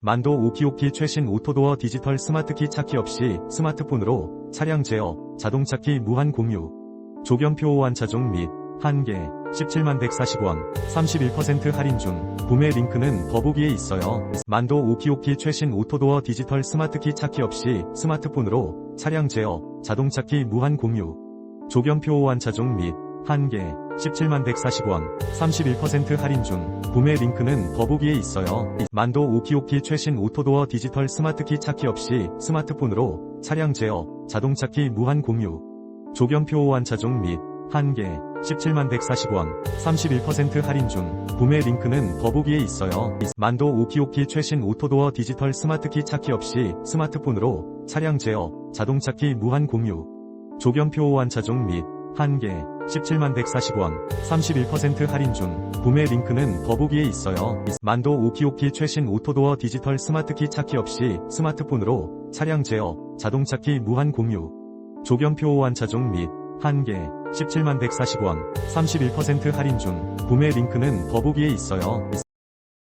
만도 오키오키 최신 오토도어 디지털 스마트키 찾기 없이 스마트폰으로 차량 제어, 자동차키 무한 공유, 조경표 호환차종 및 한개 17만 140원, 31% 할인 중, 구매 링크는 더보기에 있어요. 만도 오키오키 최신 오토도어 디지털 스마트키 찾기 없이 스마트폰으로 차량 제어, 자동차키 무한 공유, 조경표 호환차종 및 한개 17만 140원, 31% 할인 중, 구매 링크는 더보기에 있어요. 만도 오키오키 최신 오토도어 디지털 스마트키 찾기 없이 스마트폰으로 차량 제어, 자동차키 무한 공유, 조경표 호환차종 및 한개 17만 140원, 31% 할인 중, 구매 링크는 더보기에 있어요. 만도 오키오키 최신 오토도어 디지털 스마트키 찾기 없이 스마트폰으로 차량 제어, 자동차키 무한 공유, 조경표 호환차종 및 한개 17만 140원, 31% 할인 중, 구매 링크는 더보기에 있어요. 만도 오키오키 최신 오토도어 디지털 스마트키 찾기 없이 스마트폰으로 차량 제어, 자동차키 무한 공유, 조경표 호환차종 및 한개 17만 140원, 31% 할인 중, 구매 링크는 더보기에 있어요.